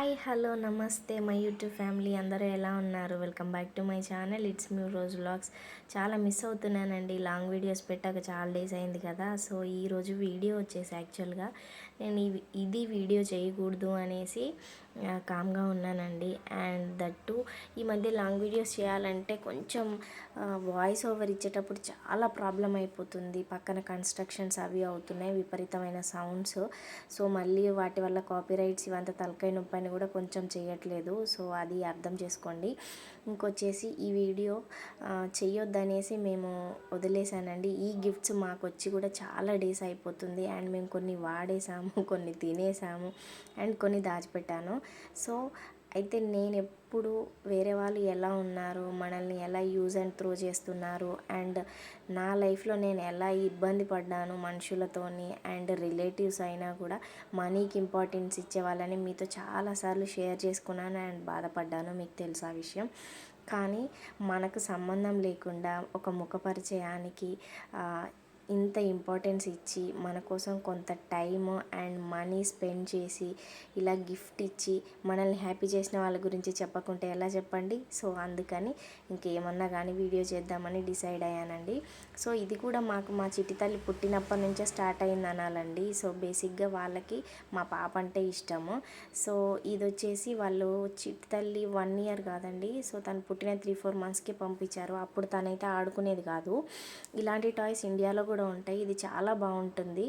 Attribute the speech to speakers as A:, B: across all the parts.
A: Hi hello namaste my YouTube family. అందరూ ఎలా ఉన్నారు? Welcome back to my channel. It's mu రోజ్ vlogs చాలా మిస్ అవుతున్నానండి. లాంగ్ వీడియోస్ పెట్టాక చాలా డేస్ అయింది కదా. సో ఈరోజు వీడియో వచ్చేసి యాక్చువల్గా నేను ఈ- ఇది వీడియో చేయకూడదు అనేసి కామ్గా ఉన్నానండి. అండ్ దట్టు ఈ మధ్య లాంగ్ వీడియోస్ చేయాలంటే కొంచెం వాయిస్ ఓవర్ ఇచ్చేటప్పుడు చాలా ప్రాబ్లం అయిపోతుంది. పక్కన కన్స్ట్రక్షన్స్ అవి అవుతున్నాయి విపరీతమైన సౌండ్స్. సో మళ్ళీ వాటి వల్ల కాపీరైట్స్ ఇవంతా తలకాయ నొప్పి అని కూడా కొంచెం చేయట్లేదు. సో అది అర్థం చేసుకోండి. ఇంకొచ్చేసి ఈ వీడియో ఆ, చెయ్యొద్దనేసి మేము వదిలేసానండి. ఈ గిఫ్ట్స్ మాకు వచ్చి కూడా చాలా డేస్ అయిపోతుంది. అండ్ మేము కొన్ని వాడేసాము. కొన్ని తినేసాము అండ్ కొన్ని దాచిపెట్టాను. సో అయితే నేను ఎప్పుడు వేరే వాళ్ళు ఎలా ఉన్నారు మనల్ని ఎలా యూజ్ అండ్ త్రో చేస్తున్నారు అండ్ నా లైఫ్లో నేను ఎలా ఇబ్బంది పడ్డాను మనుషులతోని అండ్ రిలేటివ్స్ అయినా కూడా మనీకి ఇంపార్టెన్స్ ఇచ్చే వాళ్ళని మీతో చాలాసార్లు షేర్ చేసుకున్నాను అండ్ బాధపడ్డాను మీకు తెలుసు ఆ విషయం. కానీ మనకు సంబంధం లేకుండా ఒక ముఖ పరిచయానికి ఇంత ఇంపార్టెన్స్ ఇచ్చి మన కోసం కొంత టైం అండ్ మనీ స్పెండ్ చేసి ఇలా గిఫ్ట్ ఇచ్చి మనల్ని హ్యాపీ చేసిన వాళ్ళ గురించి చెప్పకుంటే ఎలా చెప్పండి? సో అందుకని ఇంకేమన్నా కానీ వీడియో చేద్దామని డిసైడ్ అయ్యానండి. సో ఇది కూడా మాకు మా చిట్టి తల్లి పుట్టినప్పటి నుంచే స్టార్ట్ అయింది అనాలండి. సో బేసిక్గా వాళ్ళకి మా పాప అంటే ఇష్టము. సో ఇది వచ్చేసి వాళ్ళు చిట్టి తల్లి వన్ ఇయర్ కాదండి. సో తను పుట్టిన త్రీ ఫోర్ మంత్స్కి పంపించారు. అప్పుడు తనైతే ఆడుకునేది కాదు. ఇలాంటి టాయ్స్ ఇండియాలో కూడా ఉంటాయి. ఇది చాలా బాగుంటుంది.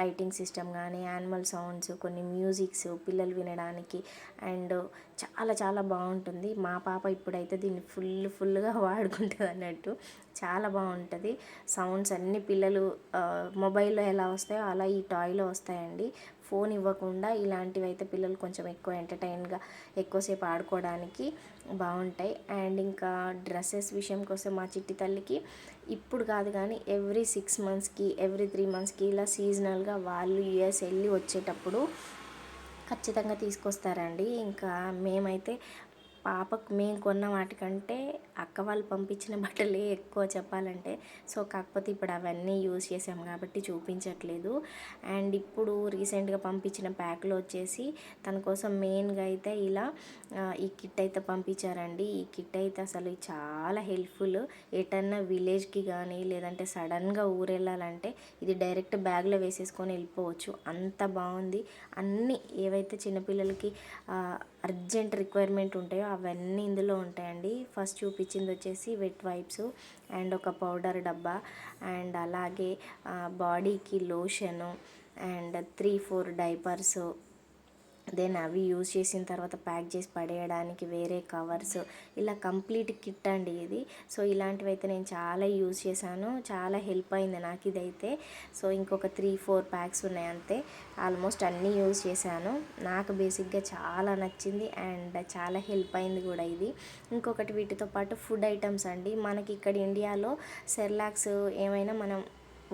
A: లైటింగ్ సిస్టమ్ కానీ యానిమల్ సౌండ్స్ కొన్ని మ్యూజిక్స్ పిల్లలు వినడానికి అండ్ చాలా చాలా బాగుంటుంది. మా పాప ఇప్పుడైతే దీన్ని ఫుల్ ఫుల్గా వాడుకుంటుంది అన్నట్టు. చాలా బాగుంటుంది. సౌండ్స్ అన్ని పిల్లలు మొబైల్లో ఎలా వస్తాయో అలా ఈ టాయ్లో వస్తాయండి. ఫోన్ ఇవ్వకుండా ఇలాంటివి అయితే పిల్లలు కొంచెం ఎక్కువ ఎంటర్టైన్గా ఎక్కువసేపు ఆడుకోవడానికి బాగుంటాయి. అండ్ ఇంకా డ్రెస్సెస్ విషయం కోసం మా చిట్టి తల్లికి ఇప్పుడు కాదు కానీ ఎవ్రీ సిక్స్ మంత్స్కి ఎవ్రీ త్రీ మంత్స్కి ఇలా సీజనల్గా వాళ్ళు యుఎస్ వెళ్ళి వచ్చేటప్పుడు ఖచ్చితంగా తీసుకొస్తారండి. ఇంకా మేమైతే పాపకు మేము కొన్న వాటికంటే అక్క వాళ్ళు పంపించిన బట్టలే ఎక్కువ చెప్పాలంటే. సో కాకపోతే ఇప్పుడు అవన్నీ యూజ్ చేసాం కాబట్టి చూపించట్లేదు. అండ్ ఇప్పుడు రీసెంట్గా పంపించిన ప్యాక్లో వచ్చేసి తన కోసం మెయిన్గా అయితే ఇలా ఈ కిట్ అయితే పంపించారండి. ఈ కిట్ అయితే అసలు చాలా హెల్ప్ఫుల్. ఎటన్నా విలేజ్కి కానీ లేదంటే సడన్గా ఊరెళ్ళాలంటే ఇది డైరెక్ట్ బ్యాగ్లో వేసేసుకొని వెళ్ళిపోవచ్చు. అంత బాగుంది. అన్నీ ఏవైతే చిన్నపిల్లలకి అర్జెంట్ రిక్వైర్మెంట్ ఉంటాయో అవన్నీ ఇందులో ఉంటాయండి. ఫస్ట్ చూపించింది వచ్చేసి వెట్ వైప్స్ అండ్ ఒక పౌడర్ డబ్బా అండ్ అలాగే బాడీకి lotion and three four diapers then అవి యూజ్ చేసిన తర్వాత ప్యాక్ చేసి పడేయడానికి వేరే కవర్స్ ఇలా కంప్లీట్ కిట్ అండి ఇది. సో ఇలాంటివి అయితే నేను చాలా యూజ్ చేశాను. చాలా హెల్ప్ అయింది నాకు ఇదైతే. సో ఇంకొక త్రీ ఫోర్ ప్యాక్స్ ఉన్నాయి అంతే. ఆల్మోస్ట్ అన్నీ యూజ్ చేశాను. నాకు బేసిక్గా చాలా నచ్చింది అండ్ చాలా హెల్ప్ అయింది కూడా ఇది. ఇంకొకటి వీటితో పాటు ఫుడ్ ఐటమ్స్ అండి. మనకి ఇక్కడ ఇండియాలో సెర్లాక్స్ ఏమైనా మనం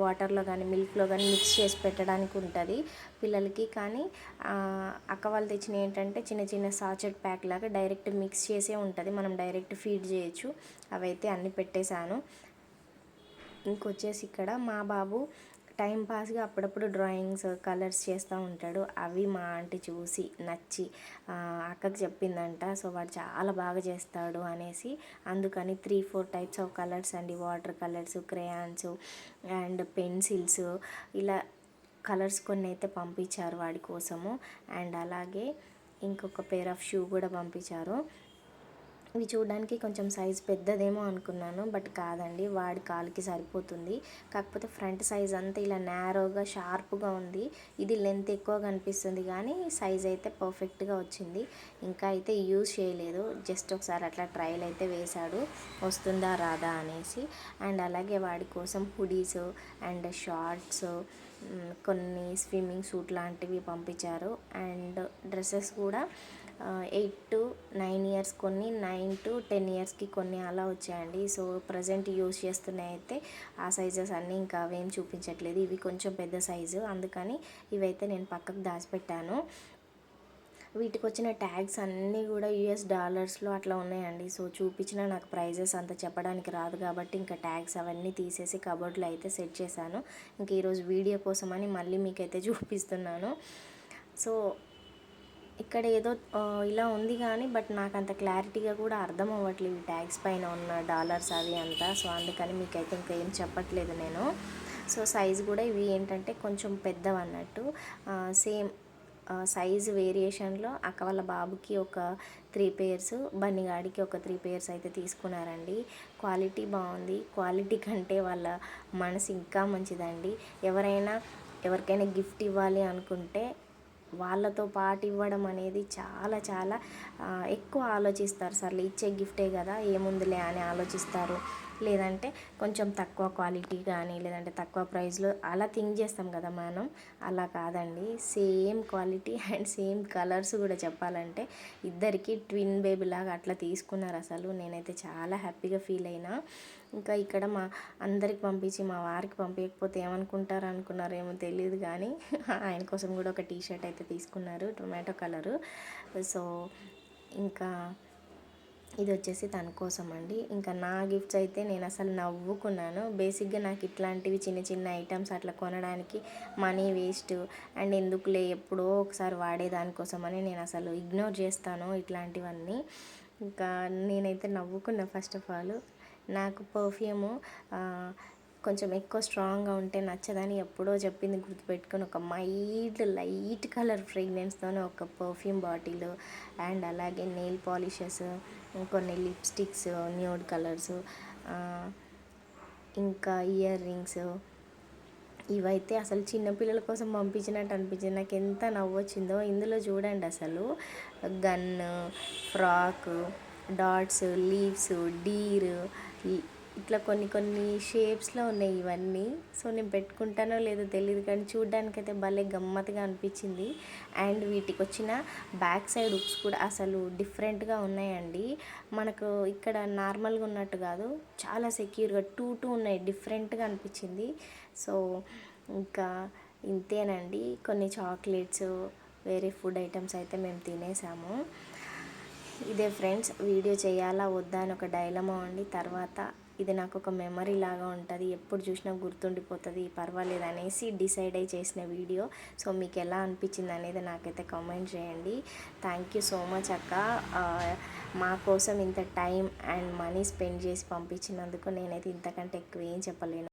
A: వాటర్లో కానీ మిల్క్లో కానీ మిక్స్ చేసి పెట్టడానికి ఉంటుంది పిల్లలకి. కానీ అక్క వాళ్ళు తెచ్చిన ఏంటంటే చిన్న చిన్న సాచెట్ ప్యాక్ లాగా డైరెక్ట్ మిక్స్ చేసే ఉంటుంది. మనం డైరెక్ట్ ఫీడ్ చేయొచ్చు. అవైతే అన్నీ పెట్టేశాను. ఇంకొచ్చేసి ఇక్కడ మా బాబు టైం పాస్గా అప్పుడప్పుడు డ్రాయింగ్స్ కలర్స్ చేస్తూ ఉంటాడు. అవి మా ఆంటీ చూసి నచ్చి అక్కకి చెప్పిందంట. సో వాడు చాలా బాగా చేస్తాడు అనేసి అందుకని three four types of colours అండి. Water colours crayons and pencils ఇలా కలర్స్ కొన్ని అయితే పంపించారు వాడి కోసము. అండ్ అలాగే ఇంకొక పేర్ ఆఫ్ షూ కూడా పంపించారు. ఇవి చూడడానికి కొంచెం సైజ్ పెద్దదేమో అనుకున్నాను బట్ కాదండి వాడి కాలుకి సరిపోతుంది. కాకపోతే ఫ్రంట్ సైజ్ అంతా ఇలా నేరోగా షార్ప్గా ఉంది. ఇది లెంత్ ఎక్కువ కనిపిస్తుంది కానీ సైజ్ అయితే పర్ఫెక్ట్గా వచ్చింది. ఇంకా అయితే యూజ్ చేయలేదు. జస్ట్ ఒకసారి అట్లా ట్రయల్ అయితే వేశాడు. వస్తుందా రాదా అనేసి. అండ్ అలాగే వాడి కోసం హుడీస్ అండ్ షార్ట్స్ కొన్ని స్విమ్మింగ్ సూట్ లాంటివి పంపించారు. అండ్ డ్రెస్సెస్ కూడా ఎయిట్ టు నైన్ ఇయర్స్ కొన్ని నైన్ టు టెన్ ఇయర్స్కి కొన్ని అలా వచ్చాయండి. సో ప్రజెంట్ యూస్ చేస్తున్నాయి అయితే ఆ సైజెస్ అన్నీ ఇంకా అవేం చూపించట్లేదు. ఇవి కొంచెం పెద్ద సైజు అందుకని ఇవైతే నేను పక్కకు దాచిపెట్టాను. వీటికి వచ్చిన ట్యాగ్స్ అన్నీ కూడా యుఎస్ డాలర్స్లో అట్లా ఉన్నాయండి. సో చూపించిన నాకు ప్రైజెస్ అంత చెప్పడానికి రాదు కాబట్టి ఇంకా ట్యాగ్స్ అవన్నీ తీసేసి కబోర్డ్లో అయితే సెట్ చేశాను. ఇంక ఈరోజు వీడియో కోసమని మళ్ళీ మీకైతే చూపిస్తున్నాను. సో ఇక్కడ ఏదో ఇలా ఉంది కానీ బట్ నాకు అంత క్లారిటీగా కూడా అర్థం అవ్వట్లేదు. ట్యాక్స్ పైన ఉన్న డాలర్స్ అవి అంతా. సో అందుకని మీకైతే ఇంకా ఏం చెప్పట్లేదు నేను. సో సైజ్ కూడా ఇవి ఏంటంటే కొంచెం పెద్దవి అన్నట్టు. సేమ్ సైజు వేరియేషన్లో అక్క వాళ్ళ బాబుకి ఒక త్రీ పేర్స్ బన్నిగాడికి ఒక త్రీ పేర్స్ అయితే తీసుకున్నారండి. క్వాలిటీ బాగుంది. క్వాలిటీ కంటే వాళ్ళ మనసు ఇంకా మంచిదండి. ఎవరైనా ఎవరికైనా గిఫ్ట్ ఇవ్వాలి అనుకుంటే వాళ్ళతో పాటు ఇవ్వడం అనేది చాలా చాలా ఎక్కువ ఆలోచిస్తారు. సర్లే ఇచ్చే గిఫ్టే కదా ఏముందిలే అని ఆలోచిస్తారు. లేదంటే కొంచెం తక్కువ క్వాలిటీ కానీ లేదంటే తక్కువ ప్రైస్లో అలా థింక్ చేస్తాం కదా మనం. అలా కాదండి. Same quality and same colours కూడా చెప్పాలంటే ఇద్దరికి ట్విన్ బేబీ లాగా అట్లా తీసుకున్నారు అసలు. నేనైతే చాలా హ్యాపీగా ఫీల్ అయినా. ఇంకా ఇక్కడ మా అందరికి పంపించి మా వారికి పంపించకపోతే ఏమనుకుంటారు అనుకున్నారేమో తెలియదు కానీ ఆయన కోసం కూడా ఒక టీ షర్ట్ అయితే తీసుకున్నారు టొమాటో కలరు. సో ఇంకా ఇది వచ్చేసి తన కోసం అండి ఇంకా నా గిఫ్ట్స్ అయితే నేను అసలు నవ్వుకున్నాను. బేసిక్గా నాకు ఇట్లాంటివి చిన్న చిన్న ఐటమ్స్ అట్లా కొనడానికి మనీ వేస్ట్ అండ్ ఎందుకులే ఎప్పుడో ఒకసారి వాడేదానికోసం అని నేను అసలు ఇగ్నోర్ చేస్తాను ఇట్లాంటివన్నీ. ఇంకా నేనైతే నవ్వుకున్నా ఫస్ట్ ఆఫ్ ఆల్. నాకు పర్ఫ్యూము కొంచెం ఎక్కువ స్ట్రాంగ్గా ఉంటే నచ్చదని ఎప్పుడో చెప్పింది గుర్తుపెట్టుకొని ఒక మైల్డ్ లైట్ కలర్ ఫ్రేగ్రెన్స్తోనే ఒక పర్ఫ్యూమ్ బాటిల్ అండ్ అలాగే నెయిల్ పాలిషెస్ కొన్ని లిప్స్టిక్స్ న్యూడ్ కలర్స్ ఇంకా ఇయర్ రింగ్స్. ఇవైతే అసలు చిన్నపిల్లల కోసం పంపించినట్టు అనిపించింది. నాకు ఎంత నవ్వొచ్చిందో ఇందులో చూడండి అసలు. Gun frock dots leaves deer ఇట్లా కొన్ని కొన్ని షేప్స్లో ఉన్నాయి ఇవన్నీ. సో నేను పెట్టుకుంటానో లేదో తెలియదు కానీ చూడ్డానికైతే భలే గమ్మత్తుగా అనిపించింది. అండ్ వీటికి వచ్చిన బ్యాక్ సైడ్ ఉప్స్ కూడా అసలు డిఫరెంట్గా ఉన్నాయండి. మనకు ఇక్కడ నార్మల్గా ఉన్నట్టు కాదు చాలా సెక్యూర్గా టూ టూ ఉన్నాయి డిఫరెంట్గా అనిపించింది. సో ఇంకా ఇంతేనండి. కొన్ని చాక్లెట్స్ వేరే ఫుడ్ ఐటమ్స్ అయితే మేము తినేసాము. ఇదే ఫ్రెండ్స్ వీడియో చేయాలా వద్దా అని ఒక డైలమా ఉండి తర్వాత ఇది నాకు ఒక మెమరీ లాగా ఉంటుంది. ఎప్పుడు చూసినా గుర్తుండిపోతుంది. పర్వాలేదు అనేసి డిసైడ్ అయి చేసిన వీడియో సో మీకు ఎలా అనిపించింది అనేది నాకైతే కామెంట్ చేయండి. థ్యాంక్ యూ సో మచ్ అక్క. మా కోసం ఇంత టైం అండ్ మనీ స్పెండ్ చేసి పంపించినందుకు నేనైతే ఇంతకంటే ఎక్కువ ఏం చెప్పలేను.